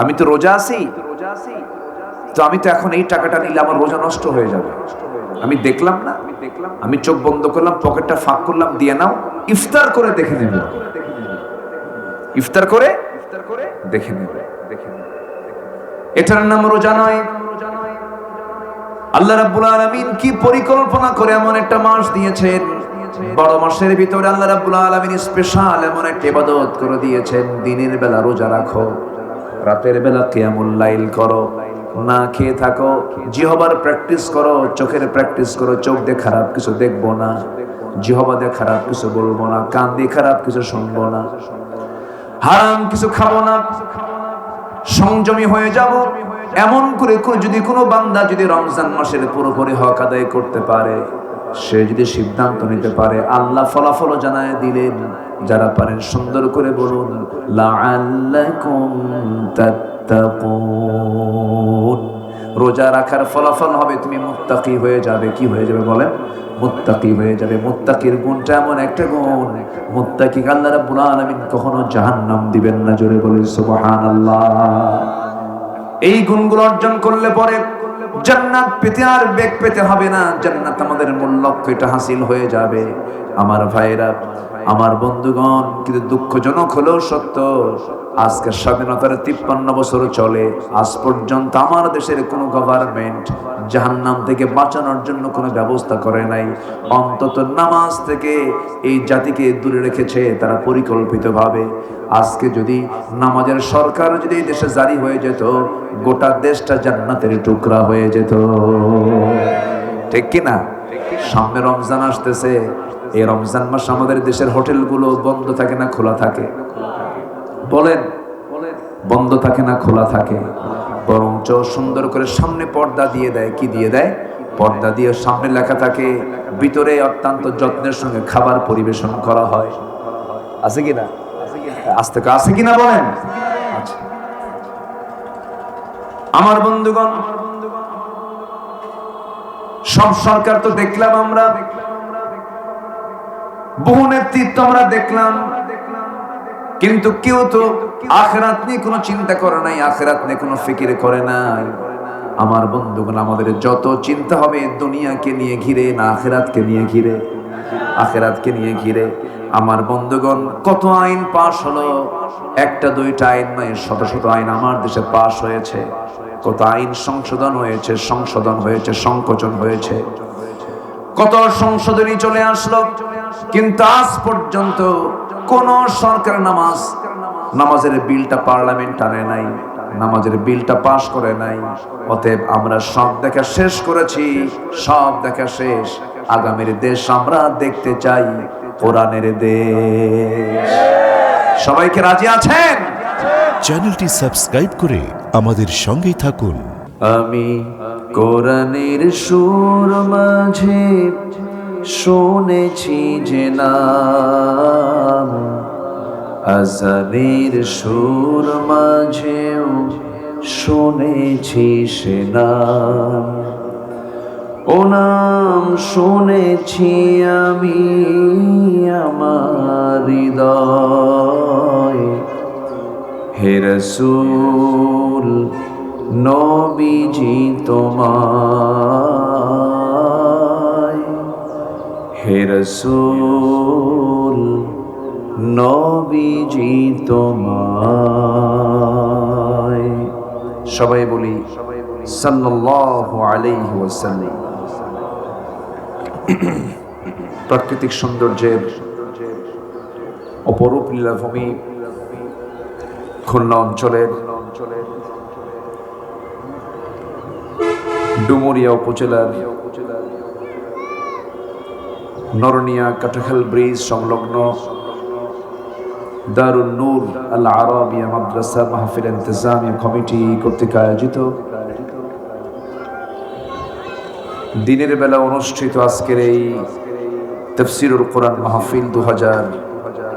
আমি তো রোজা আছি। তো আমি তো এখন এই টাকাটা নিলে আমার রোজা নষ্ট হয়ে যাবে। আমি দেখলাম না। আমি চোখ বন্ধ করলাম, পকেটটা ফাঁক করলাম, দিয়ে নাও, ইফতার করে দেখে নেবে। ইফতার করে দেখে নেবে। দেখে নেবে এটার নাম রোজা নয়। আল্লাহ রাব্বুল আলামিন কি পরিকল্পনা করে এমন একটা মাস দিয়েছেন? বড় মাসের ভিতরে আল্লাহ রাব্বুল আলামিন স্পেশাল এমন একটা ইবাদত করে দিয়েছেন, দিনের বেলা রোজা রাখো, রাতের বেলা কিয়ামুল লাইল করো, না খেয়ে থাকো, জিহবার প্র্যাকটিস করো, চোখের প্র্যাকটিস করো, চোখ দিয়ে খারাপ কিছু দেখব না, জিহবা দিয়ে খারাপ কিছু বলব না, কান দিয়ে খারাপ কিছু শুনব না, হারাম কিছু খাব না, সংযমী হয়ে যাব, এমন করে যদি কোনো বান্দা যদি রমজান মাসের পুরোপুরি হক আদায় করতে পারে সে যদি সিদ্ধান্ত নিতে পারে, আল্লাহ ফলাফল জানায় দিলেন। যারা পারেন, সুন্দর করে বলুন রোজা রাখার ফলাফল হবে, তুমি মুত্তাকি হয়ে যাবে। কি হয়ে যাবে বলেন? মুত্তাকি হয়ে যাবে। মুত্তাকির গুণটা এমন একটা গুণ। মুত্তাকি আল্লাহ রাব্বুল আলামিন কখনো জাহান্নাম দিবেন না, জোরে বলে সুবহানাল্লাহ। এই গুণগুলো অর্জন করলে পরে জান্নাত পেতে আর বেগ পেতে হবে না। জান্নাত আমাদের মূল লক্ষ্য এটা হাসিল হয়ে যাবে। আমার ভাইরা আমার বন্ধুগণ, কিন্তু দুঃখজনক হলেও সত্য আজকের স্বাধীনতার তিপ্পান্ন বছর চলে। আজ পর্যন্ত আমার দেশের কোনো গভর্নমেন্ট জাহান্নাম থেকে বাঁচানোর জন্য কোনো ব্যবস্থা করে নাই। অন্তত নামাজ থেকে এই জাতিকে দূরে রেখেছে তারা পরিকল্পিতভাবে। আজকে যদি নামাজের সরকার যদি এই দেশে জারি হয়ে যেত, গোটা দেশটা জান্নাতের টুকরা হয়ে যেত। ঠিক কিনা সামনে রমজান আসতেছে। এই রমজান মাস আমাদের দেশের হোটেলগুলো বন্ধ থাকে না, খোলা থাকে। বলেন, বন্ধ থাকে না, খোলা থাকে। বরঞ্চ সুন্দর করে সামনে পর্দা দিয়ে দেয়। কি দিয়ে দেয়? পর্দা দিয়ে সামনে লেখা থাকে, ভিতরে অত্যন্ত যত্নের সঙ্গে খাবার পরিবেশন করা হয়। আছে কি না? আজ থেকে আছে কিনা বলেন? আচ্ছা। আমার বন্ধুগণ, সব সরকার তো দেখলাম আমরা। বহু নেতৃত্ব আমরা দেখলাম। কিন্তু কেউ তো আখরাত নিয়ে কোনো চিন্তা করে নাই, আখরাত নিয়ে কোনো ফিকির করে নাই। আমার বন্ধুগণ, আমাদের যত চিন্তা হবে দুনিয়াকে নিয়ে ঘিরে না আখেরাতকে নিয়ে ঘিরে, আখেরাতকে নিয়ে ঘিরে, আমার বন্ধুগণ, কত আইন পাশ হলো? একটা, দুইটা আইন নয়, শত শত আইন আমার দেশে পাশ হয়েছে। কত আইন সংশোধন হয়েছে সংশোধন হয়েছে, সংকোচন হয়েছে। কত সংশোধনী চলে আসলো? কিন্তু আজ পর্যন্ত কোন সরকার নামাজ নামাজের বিলটা পার্লামেন্ট আনে নাই নামাজের বিলটা পাশ করে নাই। অতএব আমরা সব দেখা শেষ করেছি সব দেখা শেষ। আগামীর দেশ আমরা দেখতে চাই কোরআনের দেশ। সবাইকে রাজি আছেন? চ্যানেলটি সাবস্ক্রাইব করে আমাদের সঙ্গেই থাকুন। আমি কোরআনের সুর মাঝে শুনেছি যে নাম আজানের সুর মাঝেও শুনেছি সে নাম। ও নাম শুনেছি আমি আমার হৃদয়। হে রসুল, নবীজি তোমায় হে রসুল, নবীজি তোমায়। সবাই বলি, সাল্লাল্লাহু আলাইহি ওয়াসাল্লাম। প্রাকৃতিক সৌন্দর্যের অপরূপ লীলাভূমি খুলনা অঞ্চলের ডুমুরিয়া উপজেলার নরনিয়া কাটাখাল ব্রিজ সংলগ্ন দারুণ নূর আল আরবিয়া মাদ্রাসা মাহফিল ইন্তজামিয়া কমিটি কর্তৃক আয়োজিত। দিনের বেলা অনুষ্ঠিত আজকের এই তফসিরুল কোরআন মাহফিল দু হাজার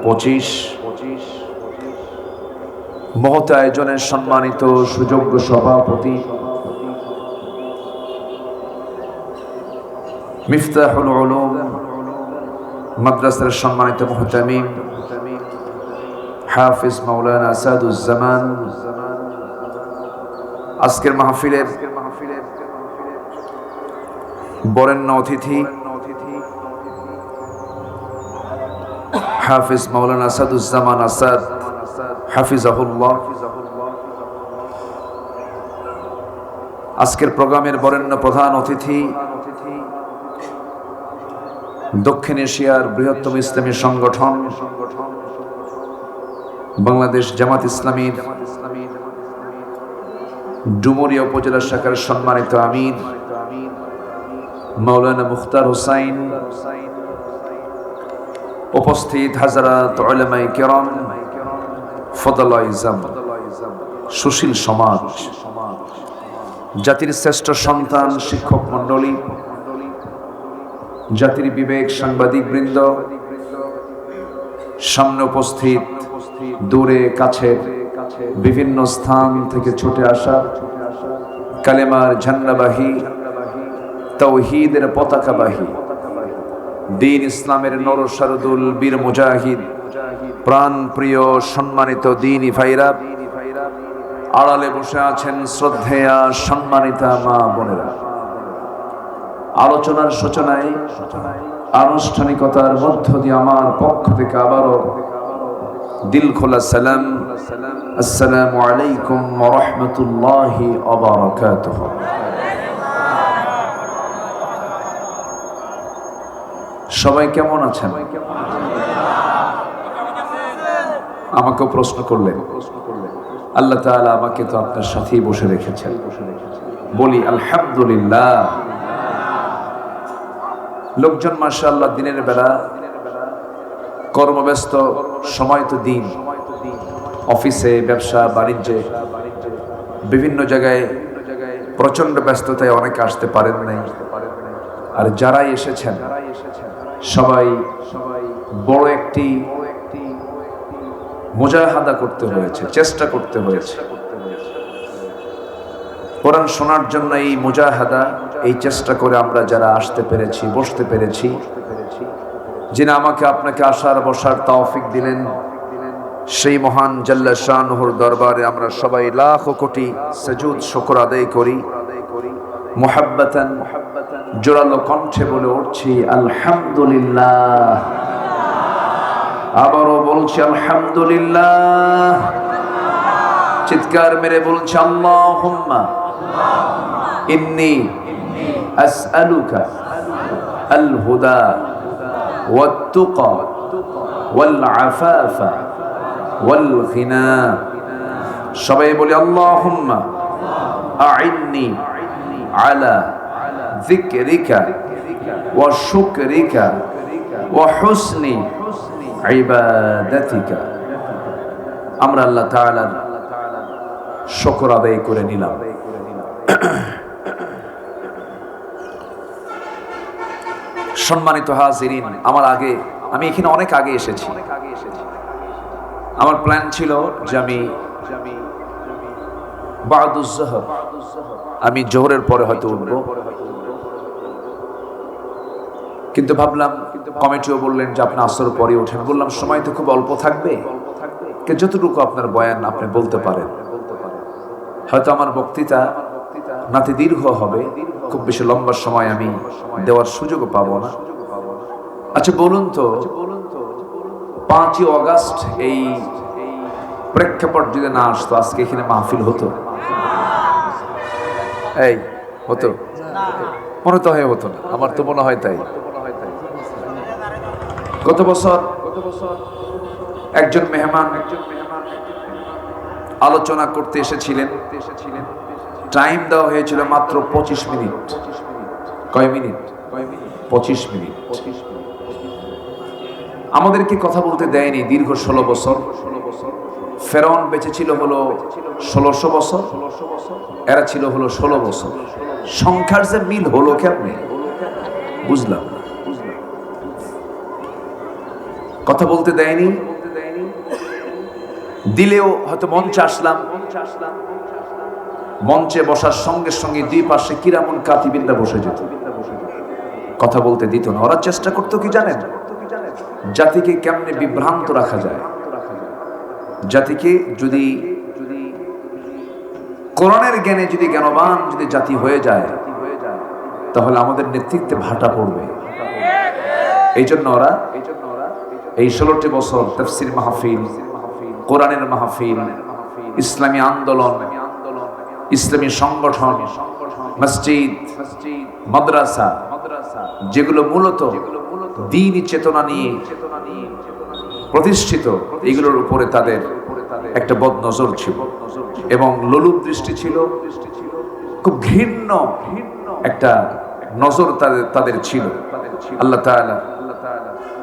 পঁচিশ। মহত আয়োজনের সম্মানিত সুযোগ্য সভাপতি মিফতাহুল উলুম মাদ্রাসার সম্মানিত মুহতামিম, হাফিজ মাওলানা আসাদুজ্জামান। আজকের মাহফিলের বরেণ্য অতিথি, হাফিজ মাওলানা আসাদুজ্জামান আসাদ, হাফিজাহুল্লাহ। আজকের প্রোগ্রামের বরেণ্য প্রধান অতিথি দক্ষিণ এশিয়ার বৃহত্তম ইসলামী সংগঠন বাংলাদেশ জামাত ইসলামীর ডুমুরিয়া উপজেলা শাখার সম্মানিত আমির মৌলানা মুখতার হুসাইন, উপস্থিত হাজারাত ইজাম সুশীল সমাজ, জাতির শ্রেষ্ঠ সন্তান, শিক্ষক মণ্ডলী জাতির বিবেক সাংবাদিক বৃন্দ সামনে উপস্থিত, দূরে, কাছে, বিভিন্ন স্থান থেকে ছুটে আসা কালেমার ঝান্ডাবাহী তৌহিদের পতাকাবাহী, দিন ইসলামের নরসারদুল বীর মুজাহিদ প্রাণ প্রিয় সম্মানিত দিন ভাইরা, আড়ালে বসে আছেন শ্রদ্ধেয়া সম্মানিতা মা বোনেরা। আলোচনার সূচনায়, আনুষ্ঠানিকতার মধ্য দিয়ে আমার পক্ষ থেকে আবারও দিল খোলা সালাম। আসসালামু আলাইকুম রহমতুল্লাহি অবরাকাতুহ সবাই কেমন আছেন? আমাকেও প্রশ্ন করলেন। আল্লাহ তাআলা আমাকে তো আপনার সাথেই বসে রেখেছেন। বলি, আলহামদুলিল্লাহ। লোকজন মাশাআল্লাহ দিনের বেলা কর্মব্যস্ত, সময় তো দিন। অফিসে, ব্যবসা, বাণিজ্যে, বিভিন্ন জায়গায় প্রচণ্ড ব্যস্ততায় অনেকে আসতে পারেন নাই। আর যারাই এসেছেন, সবাই বড় একটি মুজাহাদা করতে হয়েছে, চেষ্টা করতে হয়েছে। কোরআন শোনার জন্য এই মুজাহাদা, এই চেষ্টা করে আমরা যারা আসতে পেরেছি, বসতে পেরেছি, যিনি আমাকে আপনাকে আসার, বসার তাওফিক দিলেন, সেই মহান জাল্লা শাহর দরবারে আমরা সবাই লাখ কোটি সজুদ, শুকর আদায় করি। মোহাব্বতান জোরালো কণ্ঠে বলে উঠছি, আলহামদুলিল্লাহ। আবারও বলছি, আলহামদুলিল্লাহ। চিৎকার মেরে বলছি, আল্লাহুম্মা। ইন্নি আসআলুকা আল হুদা ওয়াত তুকা ওয়াল আফাফা ওয়াল গিনা সবাই বলি, আল্লাহুম্মা আইন্নি আলা যিকরিকা ওয়া শুকরিকা ওয়া হুসনি ইবাদাতিকা। আমরা আল্লাহ তাআলার শুকর আদায় করে নিলাম। সম্মানিত হাজিরিন, আমার আগে, আমি এখানে অনেক আগে এসেছি। আমার প্ল্যান ছিল যে আমি আমি জোহরের পরে হয়তো উঠবো। কিন্তু ভাবলাম, কমিটিও বললেন যে আপনি আসর পরে ওঠেন। বললাম, সময় তো খুব অল্প থাকবে। যতটুকু আপনার বয়ান আপনি বলতে পারেন, হয়তো আমার বক্তৃতা নাতি দীর্ঘ হবে। খুব বেশি লম্বা সময় আমি দেওয়ার সুযোগও পাবো না। আচ্ছা বলুন তো, পাঁচই অগাস্ট এই প্রেক্ষাপট যদি না আসতো, আজকে এখানে মাহফিল হতো? এই, হতো? মনে তো হয় হতো না। আমার তো মনে হয় তাই। গত বছর একজন মেহমান আলোচনা করতে এসেছিলেন। টাইম দেওয়া হয়েছিল মাত্র পঁচিশ মিনিট। কয় মিনিট? পঁচিশ মিনিট। আমাদেরকে কথা বলতে দেয়নি দীর্ঘ ষোলো বছর। ফেরন বেঁচে ছিল হলো ষোলোশো বছর। এরা ছিল হলো ষোলো বছর। সংখ্যার যে মিল হলো কেমনে বুঝলাম। কথা বলতে দেয়নি। দিলেও হয়তো মঞ্চে আসলাম মঞ্চে বসার সঙ্গে সঙ্গে দুই পাশে কিরামন কাতিবিন্দা বসে যেত। কথা বলতে দিত না। ওরা চেষ্টা করতো কি জানেন? জাতিকে কেমনে বিভ্রান্ত রাখা যায়? জাতিকে যদি কোরআনের জ্ঞানে যদি জ্ঞানবান যদি জাতি হয়ে যায়, তাহলে আমাদের নেতৃত্বে ভাটা পড়বে। এই জন্য ওরা এই ষোলোটি বছর তফসির মাহফিল, কোরআনের মাহফিল, ইসলামী আন্দোলন ইসলামী সংগঠন, মসজিদ, মাদ্রাসা, যেগুলো মূলত দিন চেতনা নিয়ে প্রতিষ্ঠিত, এগুলোর উপরে তাদের একটা বদ নজর ছিল এবং লোলুপ দৃষ্টি ছিল। খুব ঘৃণ্য একটা নজর তাদের তাদের ছিল। আল্লাহ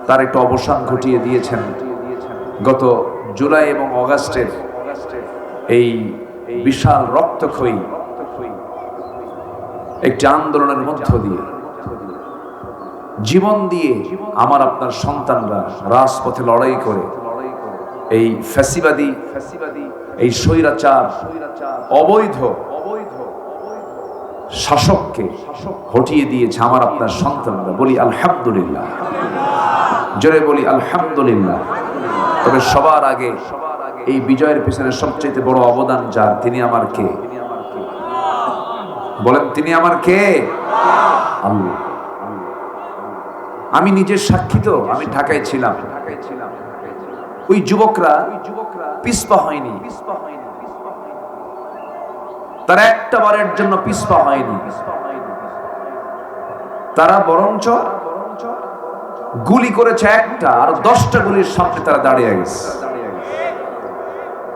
তার একটা অবসান ঘটিয়ে দিয়েছেন। গত জুলাই এবং অগাস্টের এই বিশাল রক্তক্ষয়ী একটি আন্দোলনের মধ্য দিয়ে জীবন দিয়ে আমার আপনার সন্তানরা রাজপথে লড়াই করে এই ফ্যাসিবাদী, এই স্বৈরাচার, অবৈধ শাসককে হটিয়ে দিয়েছে আমার আপনার সন্তানরা। বলি আলহামদুলিল্লাহ। জোরে বলি আলহামদুলিল্লাহ। তবে সবার আগে এই বিজয়ের পেছনে সবচেয়ে বড় অবদান যার, তিনি আমার কে? বলেন, তিনি আমার কে? আমি নিজের সাক্ষী তো, আমি ঢাকায় ছিলাম। ওই যুবকরা পিসপা হয়নি। তারা একটা বারের জন্য পিসপা হয়নি। তারা বরঞ্চ গুলি করেছে একটা, আর দশটা গুলির সামনে তারা দাঁড়িয়ে গেছে।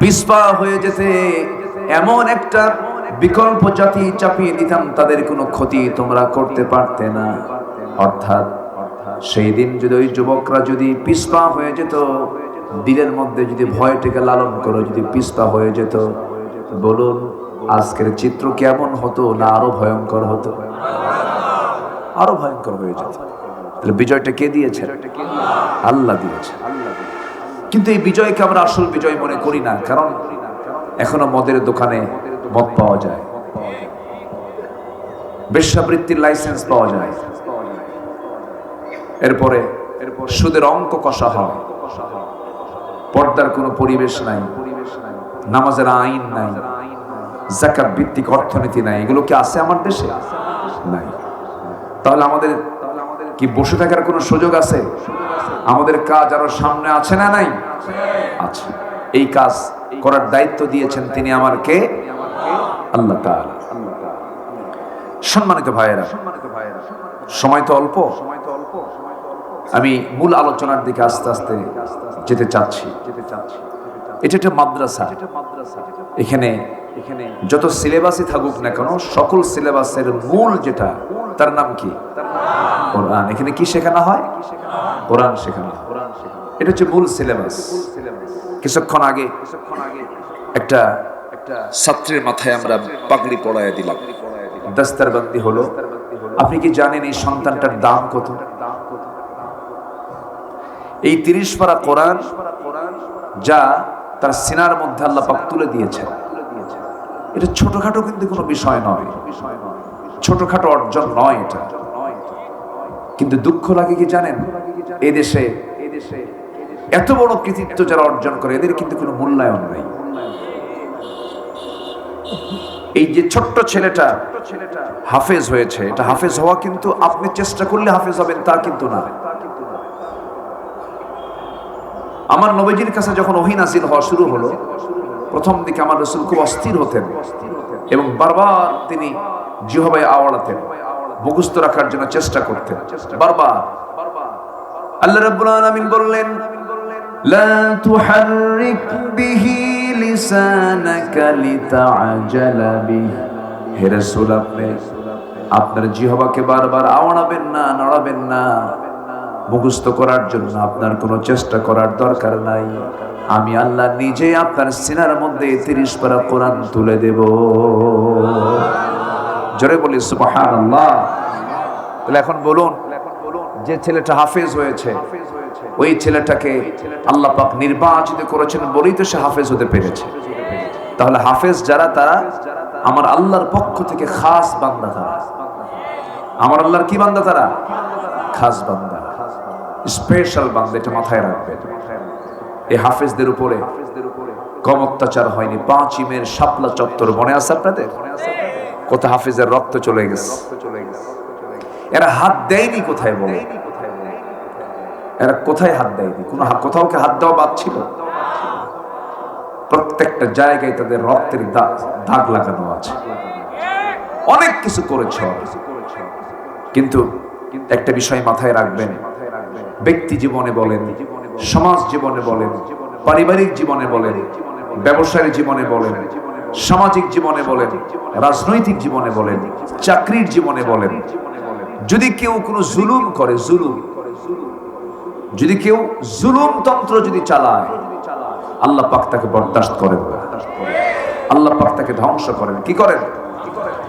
পিসপা হয়ে যেতে এমন একটা বিকল্প জাতি চাপিয়ে দিতাম, তাদের কোনো ক্ষতি তোমরা করতে পারতে না। অর্থাৎ সেই দিন যদি ওই যুবকরা যদি পিসপা হয়ে যেত, দিলের মধ্যে যদি ভয়টাকে লালন করো যদি পিসপা হয়ে যেত, বলুন, আজকের চিত্র কেমন হতো না আরও ভয়ঙ্কর হতো? আরও ভয়ঙ্কর হয়ে যেত। তাহলে বিজয়টা কে দিয়েছে? আল্লাহ দিয়েছে। কিন্তু এই বিজয়কে আমরা আসল বিজয় মনে করি না, কারণ এখনও মদের দোকানে মদ পাওয়া যায়। বেশ্যাবৃত্তির লাইসেন্স পাওয়া যায়। এরপরে সুদের অঙ্ক কষা হয়। পর্দার কোনো পরিবেশ নাই, নামাজের আইন নাই জাকাত ভিত্তিক অর্থনীতি নাই, এগুলো কি আছে আমার দেশে? নাই। তাহলে আমাদের কি বসে থাকার কোনো সুযোগ আছে? আমাদের কাজ আরও সামনে আছে না নাই? আছে এই কাজ করার দায়িত্ব দিয়েছেন তিনি আমার কে আল্লাহ সম্মানিত ভাইয়েরা, সময় তো অল্প। আমি মূল আলোচনার দিকে আস্তে আস্তে যেতে চাচ্ছি। এটা একটা মাদ্রাসা। এখানে এখানে যত সিলেবাসই থাকুক না কেন, সকল সিলেবাসের মূল যেটা, তার নাম কি? কোরআন। এখানে কি শেখানো হয়? কোরআন শেখানো হয়। এটা হচ্ছে মূল সিলেবাস কিছুক্ষণ আগে একটা ছাত্রের মাথায় আমরা পাগড়ি পড়ায় দিলাম। দাস্তারবন্দি হলো। আপনি কি জানেন এই সন্তানটার দাম কত? এই তিরিশ পারা কোরআন যা তার সিনার মধ্যে আল্লাহ পাক তুলে দিয়েছেন। এটা ছোটখাটো কিন্তু কোনো বিষয় নয়। ছোটখাটো অর্জন নয় এটা। কিন্তু দুঃখ লাগে কি জানেন? এদেশে এদেশে এত বড় কৃতিত্ব যারা অর্জন করে, এদের কিন্তু কোনো মূল্যায়ন নাই। এই যে ছোট্ট ছেলেটা হাফেজ হয়েছে, এটা হাফেজ হওয়া কিন্তু আপনি চেষ্টা করলে হাফেজ হবেন, তা কিন্তু না। আমার নবীজির কাছে যখন ওহি নাসিল হওয়া শুরু হলো, প্রথম দিকে আমার রসুল খুব অস্থির হতেন এবং বারবার তিনি জিহবাই আওড়াতেন, মুখস্থ রাখার জন্য চেষ্টা করতেন, বারবার। আল্লাহ রাব্বুল আলামিন বললেন لا تحرك به لسانك لتعجل به হে রাসূল আপনি আপনার জিহবাকে বারবার আওড়াবেন না নড়াবেন না মুখস্থ করার জন্য আপনার কোনো চেষ্টা করার দরকার নাই আমি আল্লাহ নিজে আপনার সিনার মধ্যে তিরিশ পারা কোরআন তুলে দেব জোরে বলি সুবহান আল্লাহ তাহলে এখন বলুন যে ছেলেটা হাফেজ হয়েছে, ওই ছেলেটাকে আল্লাহ পাক নির্বাচিত করেছেন বলেই তো সে হাফেজ হতে পেরেছে। তাহলে হাফেজ যারা, তারা আমার আল্লাহর পক্ষ থেকে খাস বান্দা তারা। আমার আল্লাহর কি বান্দা তারা? খাস বান্দা। স্পেশাল বান্দা, এটা মাথায় রাখবে। এই হাফেজদের উপরে কম অত্যাচার হয়নি। পাঁচ ইমের শাপলা চত্বর মনে আছে আপনাদের? কত হাফেজের রক্ত চলে গেছে? এরা হাত দেয়নি কোথায় বলে? এরা কোথায় হাত দেয়নি? কোনো কোথাও কি হাত দেওয়া বাদ ছিল? প্রত্যেকটা জায়গায় তাদের রক্তের দাগ লাগানো আছে। অনেক কিছু করেছ। কিন্তু একটা বিষয় মাথায় রাখবেন। ব্যক্তি জীবনে বলেন, সমাজ জীবনে বলেন, পারিবারিক জীবনে বলেন ব্যবসায়িক জীবনে বলেন, সামাজিক জীবনে বলেন, রাজনৈতিক জীবনে বলেন, চাকরির জীবনে বলেন যদি কেউ কোনো জুলুম করে, জুলুম। যদি কেউ জুলুম তন্ত্র যদি চালায়, আল্লাহ পাক তাকে বরদাস্ত করেন। আল্লাহ পাক তাকে ধ্বংস করেন। কি করেন?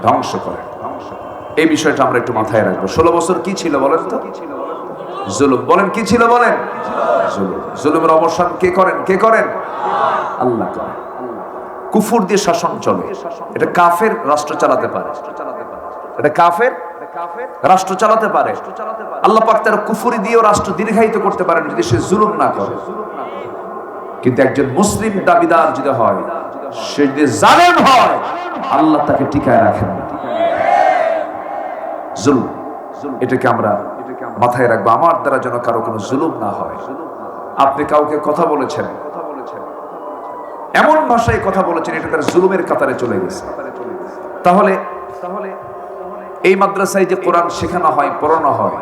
ধ্বংস করেন। এই বিষয়টা আমরা একটু মাথায় রাখব। ষোলো বছর কি ছিল বলেন তো? জুলুম। বলেন, কি ছিল বলেন? জুলুম। জুলুমের অবসান কে করেন? কে করেন? আল্লাহ করেন। কুফুর দিয়ে শাসন চলে। এটা কাফের রাষ্ট্র চালাতে পারে। এটা কাফের রাষ্ট্র চালাতে পারে। আল্লাহ পাক তার কুফুরি দিয়েও রাষ্ট্র দীর্ঘায়িত করতে পারেন যদি সে জুলুম না করে। কিন্তু একজন মুসলিম দাবিদার যদি হয় সে যদি জালেম হয় আল্লাহ তাকে টিকায় রাখেন জুলুম। এটাকে আমরা মাথায় রাখব। আমার দ্বারা যেন কারও কোনো জুলুম না হয়। আপনি কাউকে কথা বলেছেন। এমন ভাষায় কথা বলেছেন এটা তার জুলুমের কাতারে চলে গেছে। তাহলে তাহলে এই মাদ্রাসায় যে কোরআন শেখানো হয়, পড়ানো হয়,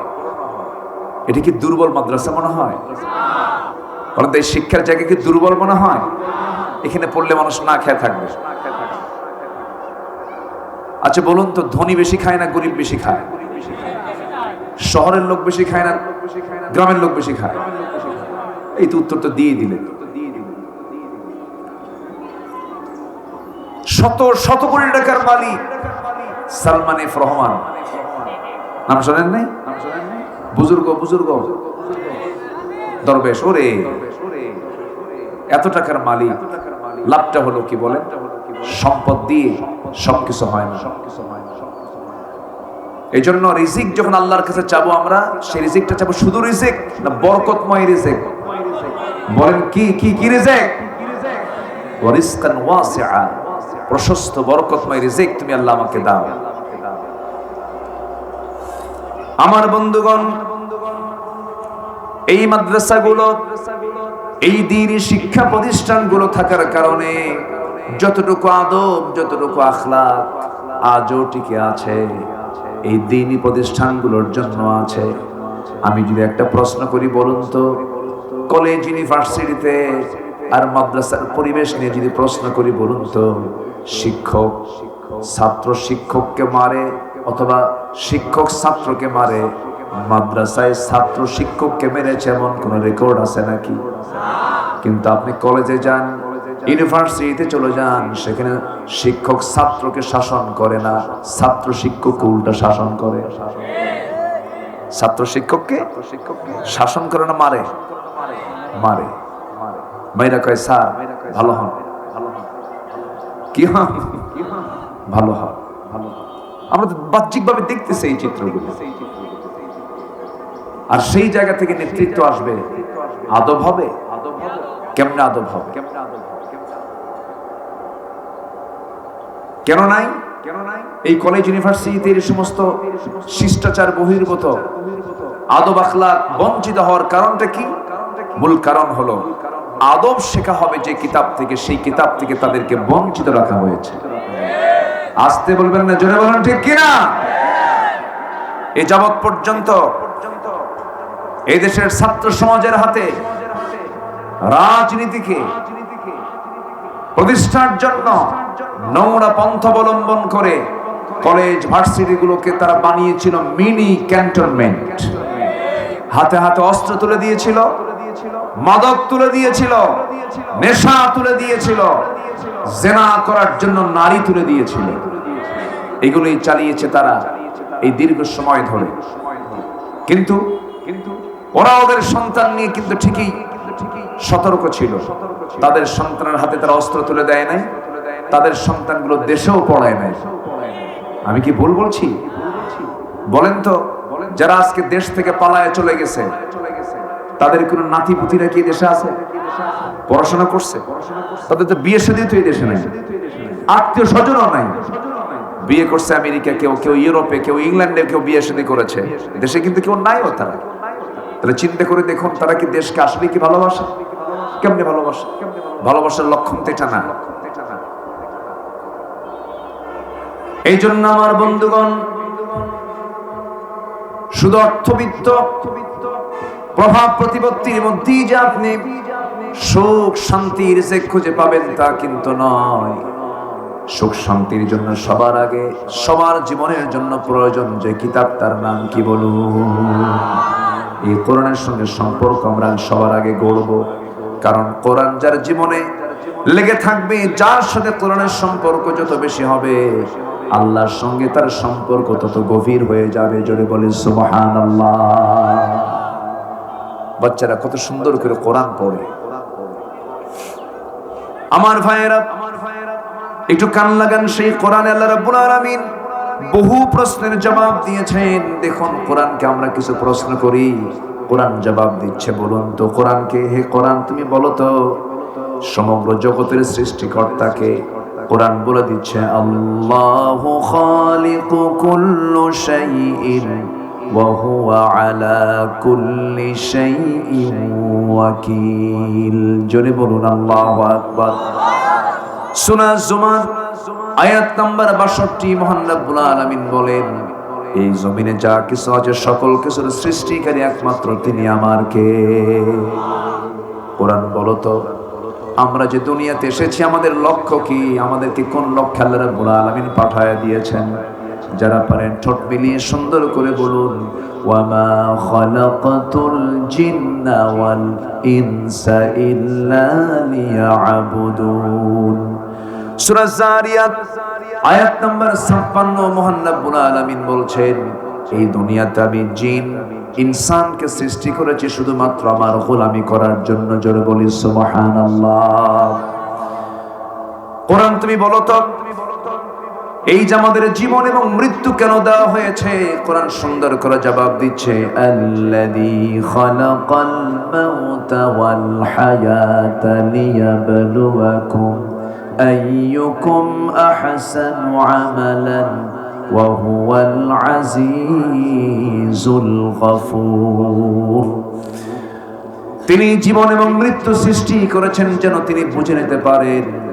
এটা কি দুর্বল মাদ্রাসা মনে হয়? বলেন এই শিক্ষার জায়গা কি দুর্বল মনে হয়? এখানে পড়লে মানুষ না খেয়ে থাকবে। আচ্ছা বলুন তো, ধনী বেশি খায় না গরিব বেশি খায়? শহরের লোক বেশি খায় না গ্রামের লোক বেশি খায়? এই তো উত্তর তো দিয়ে দিলে শত শত কোটি টাকার মালিক। সালমান এফ রহমান। নাম শোনেন নাই বুজুর্গ বুজুর্গ। দরবেশ, ওরে। এত টাকার মালিক, লাভটা হলো কি বলেন? সম্পদ দিয়ে সবকিছু হয় না। এই জন্য রিজিক যখন আল্লাহর কাছে চাবো আমরা, সেই রিজিকটা চাবো শুধু রিজিক না বরকতময় রিজিক। বলেন কি কি কি রিজিক? ওয়ারিসকান ওয়াসিআ। প্রশস্ত বরকতময় রিজিক তুমি আল্লাহ আমাকে দাও। আমার বন্ধুগণ, এই মাদ্রাসাগুলো, এই দিনই শিক্ষা প্রতিষ্ঠানগুলো থাকার কারণে যতটুকু আদব, যতটুকু আখলাক আজও টিকে আছে। এই দিনই প্রতিষ্ঠানগুলোর জন্য আছে। আমি যদি একটা প্রশ্ন করি, বলুন তো, কলেজ, ইউনিভার্সিটিতে আর মাদ্রাসার পরিবেশ নিয়ে যদি প্রশ্ন করি, বলুন তো শিক্ষক, ছাত্র শিক্ষককে মারে অথবা শিক্ষক ছাত্রকে মারে। মাদ্রাসায় ছাত্র শিক্ষককে মেরেছে এমন কোন রেকর্ড আছে নাকি? কিন্তু আপনি কলেজে যান ইউনিভার্সিটিতে চলে যান, সেখানে শিক্ষক ছাত্রকে শাসন করে না, ছাত্র শিক্ষক উল্টা শাসন করে। ছাত্র শিক্ষককে শাসন করে না, মারে? মারে। মাইরা কয়, স্যার, ভালো হন। কি ভালো হন আমরা বাহ্যিকভাবে দেখতেছি এই চিত্রগুলো। আর সেই জায়গা থেকে নেতৃত্ব আসবে, আদব হবে? আদব হবে? কেন নাই? এই কলেজ ইউনিভার্সিটিতে এই সমস্ত শিষ্টাচার বহির্ভূত আদব আখলাক বঞ্চিত হওয়ার কারণটা কি? মূল কারণ হলো আদব শেখা হবে যে কিতাব থেকে, সেই কিতাব থেকে তাদেরকে বঞ্চিত রাখা হয়েছে। আসতে বলবেন না, জোরে বলেন, ঠিক কিনা? এ যাবৎ পর্যন্ত এই দেশের ছাত্র সমাজের হাতে, রাজনীতিকে প্রতিষ্ঠার জন্য নোংরা পন্থ অবলম্বন করে কলেজ ভার্সিটি গুলোকে তারা বানিয়েছিল মিনি ক্যান্টনমেন্ট। হাতে হাতে অস্ত্র তুলে দিয়েছিল। মাদক তুলে দিয়েছিল, নেশা তুলে দিয়েছিল, জেনা করার জন্য নারী তুলে দিয়েছিল। এগুলোই চালিয়েছে তারা এই দীর্ঘ সময় ধরে। কিন্তু ওরা ওদের সন্তান নিয়ে কিন্তু ঠিকই সতর্ক ছিল। তাদের সন্তানের হাতে তারা অস্ত্র তুলে দেয় নাই, তাদের সন্তানগুলো দেশেও পড়ায় নাই। আমি কি ভুল বলছি? বলেন তো, যারা আজকে দেশ থেকে পালায় চলে গেছে তাদের কোনো নাতি পুতিরা কি দেশে আছে? পড়াশোনা করছে? তাদের তো বিয়ে শাদী তো এই দেশে নাই। আত্মীয় স্বজনও নাই। বিয়ে করছে আমেরিকা, কেউ কেউ ইউরোপে, কেউ ইংল্যান্ডে, কেউ বিয়ে শাদী করেছে। দেশে কিন্তু কেউ নাইও তারা। তাহলে চিন্তা করে দেখুন, তারা কি দেশকে আসলে কি ভালোবাসে? কেমনে ভালোবাসে? ভালোবাসার লক্ষণ এটা না। এই জন্য আমার বন্ধুগণ, শুধু অর্থবিত্ত প্রভাব প্রতিপত্তির মধ্যেই যে আপনি, সুখ শান্তির যে খুঁজে পাবেন তা কিন্তু নয়। সুখ শান্তির জন্য সবার আগে, সবার জীবনের জন্য প্রয়োজন যে কিতাব, তার নাম কি বলুন? এই কোরআনের সঙ্গে সম্পর্ক আমরা সবার আগে গড়ব। কারণ কোরআন যার জীবনে লেগে থাকবে, যার সাথে কোরআনের সম্পর্ক যত বেশি হবে, আল্লাহর সঙ্গে তার সম্পর্ক তত গভীর হয়ে যাবে। জোরে বলে সুবহান বাচ্চারা কত সুন্দর করে কোরআন পড়ে। আমার ভাইয়েরা, একটু কান লাগান সেই কোরআন আল্লাহ রাব্বুল আলামিন বহু প্রশ্নের জবাব দিয়েছেন। দেখুন, কোরআনকে আমরা কিছু প্রশ্ন করি। কোরআন জবাব দিচ্ছে বলুন তো, কোরআনকে হে কোরআন তুমি বলো তো। সমগ্র জগতের সৃষ্টিকর্তাকে কোরআন বলে দিচ্ছে, আল্লাহু খালিকু কুল্লু শাইইন। আলা কুল্লি শাইইন ওয়াকিল জোরে বলুন, আল্লাহু আকবার। সুনা জুমার আয়াত নাম্বার বাষট্টি মহান রাব্বুল আলামিন বলেন, এই জমিনে যা কিছু আছে, সকল কিছুর সৃষ্টিকারী একমাত্র তিনি আমার কে কোরআন বলো তো, আমরা যে দুনিয়াতে এসেছি, আমাদের লক্ষ্য কি? আমাদেরকে কোন লক্ষ্যে আল্লাহ রাব্বুল আলামিন পাঠায় দিয়েছেন? যারা পারেন, ঠোঁট মিলিয়ে সুন্দর করে বলুন, ওয়ামা খালাকাতুল জিন্না ওয়াল ইনসা ইল্লা লিয়াবুদুন। সূরা জারিয়াত, আয়াত নাম্বার 56 মহান রব্বুল আলামিন বলছেন, এই দুনিয়াতে আমি জিন, ইনসানকে সৃষ্টি করেছি শুধুমাত্র আমার গোলামি করার জন্য। জোরে বলি, সুবহানাল্লাহ। কোরআন তুমি বলো তো এই যে আমাদের জীবন এবং মৃত্যু কেন দেওয়া হয়েছে? কোরআন সুন্দর করে জবাব দিচ্ছে, আল্লাযী খালাকাল মাউতা ওয়াল আইয়ুকুম তিনি জীবন এবং মৃত্যু সৃষ্টি করেছেন যেন তিনি বুঝে নিতে পারেন।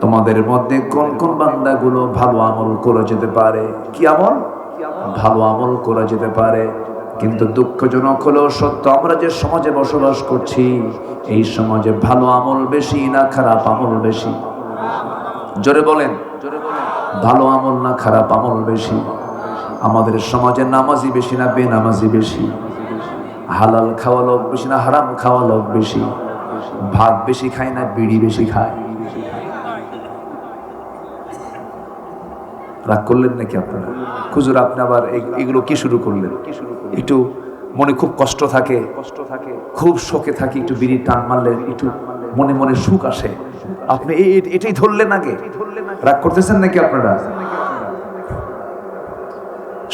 তোমাদের মধ্যে কোন কোন বান্দাগুলো ভালো আমল করা যেতে পারে? কি আমল? ভালো আমল করা যেতে পারে। কিন্তু দুঃখজনক হলেও সত্য, আমরা যে সমাজে বসবাস করছি, এই সমাজে ভালো আমল বেশি না খারাপ আমল বেশি? জোরে বলেন। ভালো আমল না খারাপ আমল বেশি? আমাদের সমাজে নামাজি বেশি না বেনামাজি বেশি? হালাল খাওয়া লোক বেশি না হারাম খাওয়া লোক বেশি? ভাত বেশি খায় না বিড়ি বেশি খায়? রাগ করলেন নাকি আপনারা? খুজুর আপনি আবার এগুলো কি শুরু করলেন? একটু মনে খুব কষ্ট থাকে কষ্ট থাকে খুব শোকে থাকি, একটু বিড়ি টান মারলে একটু মনে মনে সুখ আসে। আপনি এটাই ধরলেন আগে? রাগ করতেছেন নাকি আপনারা?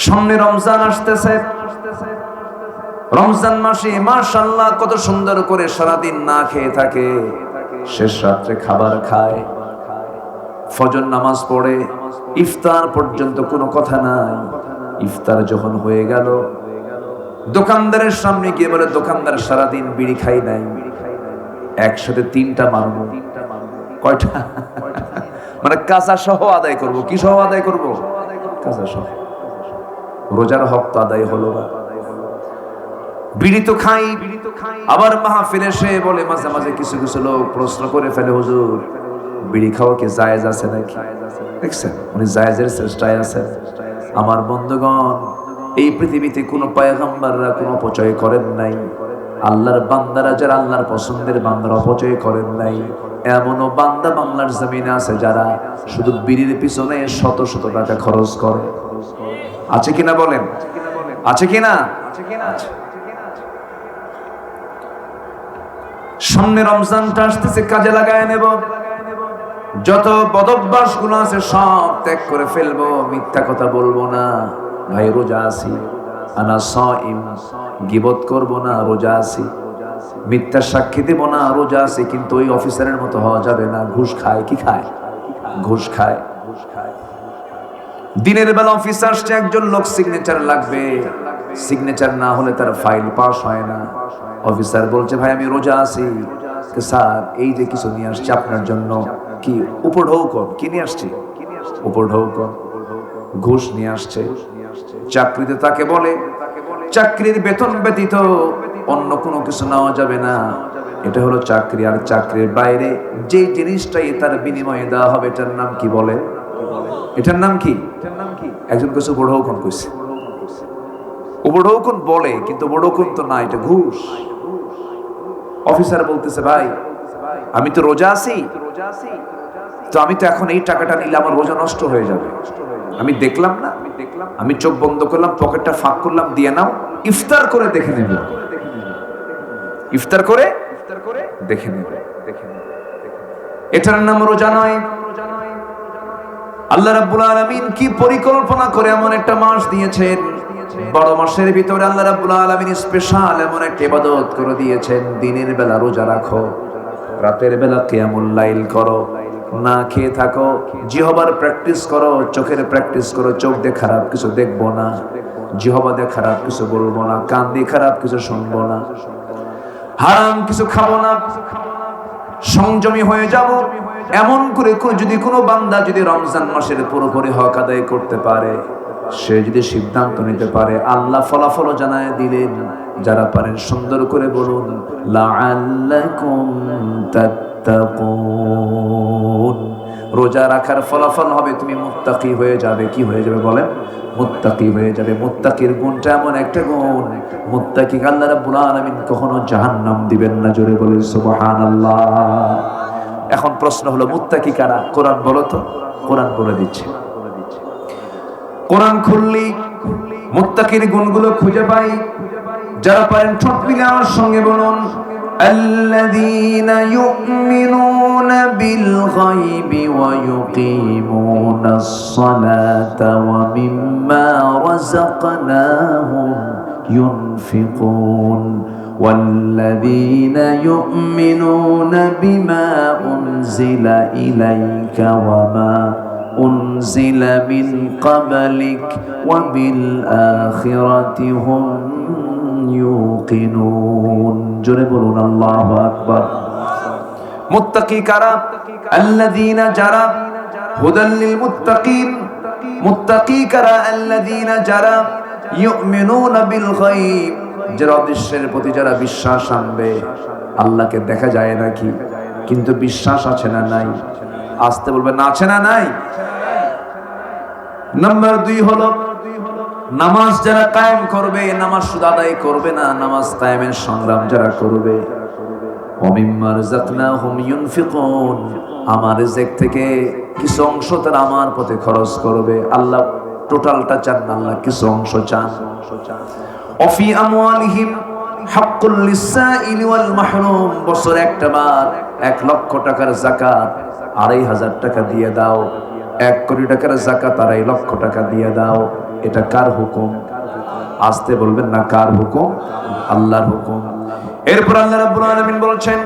সামনে রমজান আসতেছে। রমজান মাসে মাশাল্লাহ কত সুন্দর করে সারাদিন না খেয়ে থাকে। শেষ রাত্রে খাবার খায়। ফজর নামাজ পড়ে। ইফতার পর্যন্ত কোনো কথা নাই। ইফতার যখন হয়ে গেল, দোকানদারের সামনে গিয়ে বলে, দোকানদার সারাদিন বিড়ি খাই নাই। একসাথে তিনটা মারব। কয়টা? মানে কাঁচা সহ আদায় করব। কি সহ আদায় করব? কাঁচা সহ। রোজার হক তো আদায় হলো না। বিড়ি তো খাই। আবার মাহফিলে এসে বলে, মাঝে মাঝে কিছু কিছু লোক প্রশ্ন করে ফেলে, হুজুর বিড়ি খাওয়া কি জায়েজ আছে নাকি? দেখছেন, উনি জায়েজের চেষ্টায় আছেন। আমার বন্ধুগণ, এই পৃথিবীতে কোনো পায়গাম্বাররা কোনো অপচয় করেন নাই। আল্লাহর বান্দারা যারা আল্লাহর পছন্দের বান্দার অপচয় করেন নাই। এমনও বান্দা বাংলার জমিনে আছে যারা শুধু বিড়ির পিছনে শত শত টাকা খরচ করে। আছে কিনা বলেন? আছে কিনা? সামনে রমজানটা আসতেছে, কাজে লাগায় নেব। যত বদভ্যাসগুলো আছে, সব ত্যাগ করে ফেলব, মিথ্যা কথা বলব না। ভাই, রোজা আছি। আনা সাইম, গিবত করব না, রোজা আছি। মিথ্যা সাক্ষী দেব না, রোজা আছি, কিন্তু ওই অফিসারের মতো হওয়া যাবে না। ঘুষ খায়, কি খায়? ঘুষ খায়। দিনের বেলা অফিস আসছে, একজন লোক সিগনেচার লাগবে। সিগনেচার না হলে তার ফাইল পাস হয় না। অফিসার বলছে, ভাই, আমি রোজা আছি। স্যার, এই যে কিছু নিয়ে আসছে আপনার জন্য। কি? উপঢৌকন, কি নিয়ে আসছে? উপঢৌকন, ঘুষ নিয়ে আসছে। চাকরিতে তাকে বলে, চাকরির বেতন ব্যতীত অন্য কোনো কিছু নেওয়া যাবে না। এটা হলো চাকরি, আর চাকরির বাইরে যে জিনিসটাই তার বিনিময়ে দেওয়া হবে, এটার নাম কি বলে? এটার নাম কি? একজন কিছু বড়ৌকন কইছে। বড়ৌকন বলে, কিন্তু বড়ৌকন তো না, এটা ঘুষ। অফিসার বলতেছে, ভাই আমি তো রোজা আছি। তো আমি তো এখন এই টাকাটা নিলে আমার রোজা নষ্ট হয়ে যাবে। আমি দেখলাম না। আমি চোখ বন্ধ করলাম, পকেটটা ফাঁক করলাম, দিয়ে নাও, ইফতার করে দেখে নেব। ইফতার করে দেখে নেব। এটার নাম রোজা নয়। আল্লাহ রাব্বুল আলামিন কি পরিকল্পনা করে এমন একটা মাস দিয়েছেন? বড় মাসের ভিতরে আল্লাহ রাব্বুল আলামিন স্পেশাল এমন একটা ইবাদত করে দিয়েছেন। দিনের বেলা রোজা রাখো। রাতের বেলা কিয়ামুল লাইল করো। না খেয়ে থাকো, জিহবার প্র্যাকটিস করো, চোখের প্র্যাকটিস করো, চোখ দিয়ে খারাপ কিছু দেখব না। জিহবা দিয়ে খারাপ কিছু বলব না, কান দিয়ে খারাপ কিছু শুনব না। হারাম কিছু খাব না। সংযমী হয়ে যাব। এমন করে যদি কোনো বান্দা যদি রমজান মাসের পুরোপুরি হক আদায় করতে পারে, সে যদি সিদ্ধান্ত নিতে পারে, আল্লাহ ফলাফল জানায় দিলেন। যারা পারেন সুন্দর করে বলুন রোজা রাখার ফলাফল হবে, তুমি মুত্তাকি হয়ে যাবে। কি হয়ে যাবে বলেন? মুত্তাকি হয়ে যাবে। মুত্তাকির গুণটা এমন একটা গুণ। মুত্তাকি আল্লাহ রাব্বুল আলামিন কখনো জাহান্নাম দিবেন না, জোরে বলে সুবহানাল্লাহ। এখন প্রশ্ন হলো, মুত্তাকি কারা? কোরআন বলো তো। কোরআন বলে দিচ্ছে। কোরআন খুললি মুত্তাকির গুণগুলো খুঁজে পাই। যারা পারেন ঠোঁট সঙ্গে বলুন الذين يؤمنون بالغيب ويقيمون الصلاة ومما رزقناهم ينفقون. والذين يؤمنون بما أنزل إليك وما أنزل من قبلك وبالآخرة هم মুকিনুন জোরে বলুন, আল্লাহ আকবার। মুত্তাকি কারা? আল্লাযীনা যারা। হুদাল লিল মুত্তাকিন। মুত্তাকি কারা? আল্লাযীনা যারা। ইউমিনুনা বিল গায়ব। যারা অদৃশ্যের প্রতি যারা বিশ্বাস আনবে। আল্লাহকে দেখা যায় নাকি? কিন্তু বিশ্বাস আছে না নাই? আসতে বলবে না আছে না নাই? নাম্বার দুই হলো নামাজ যারা কায়েম করবে, নামাজ শুধু আদায় করবে না, নামাজ কায়েমের সংগ্রাম যারা করবে। আমার রিজিক থেকে কিছু অংশ তারা আমার পথে খরচ করবে। আল্লাহ টোটালটা চান, আল্লাহ কিছু অংশ চান। অফি আমওয়ালিহিম বছর একটা বার এক লক্ষ টাকার যাকাত, আড়াই হাজার টাকা দিয়ে দাও। এক কোটি টাকার যাকাত আড়াই লক্ষ টাকা দিয়ে দাও এটা কার হুকুম আসতে বলবেন না কার হুকুম আল্লাহর হুকুম এরপর আল্লাহ রাব্বুল আলামিন বলছেন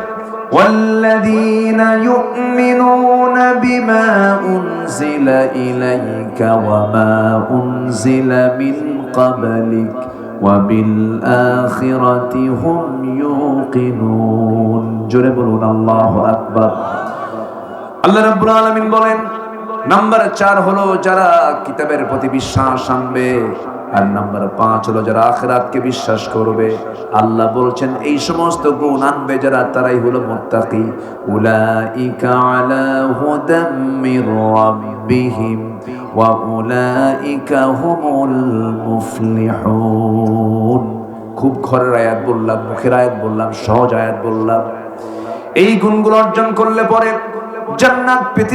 والذين يؤمنون بما أنزل إليك وما أنزل من قبلك وبالآخرة هم يوقنون جربون الله أكبر আল্লাহ রাব্বুল আলামিন বলেন নাম্বার চার হলো যারা কিতাবের প্রতি বিশ্বাস আনবে, আর নাম্বার পাঁচ হলো যারা আখরাতকে বিশ্বাস করবে। আল্লাহ বলছেন, এই সমস্ত গুণ আনবে যারা, তারাই হলো মোত্তাকি। উলাইকা আলা হুদাম মির রাব্বিহিম, ওয়া উলাইকা হুমুল মুফলিহুন। খুব ঘরের আয়াত বললাম, মুখের আয়াত বললাম, সহজ আয়াত বললাম। এই গুণগুলো অর্জন করলে পরে জান্নাত পেতে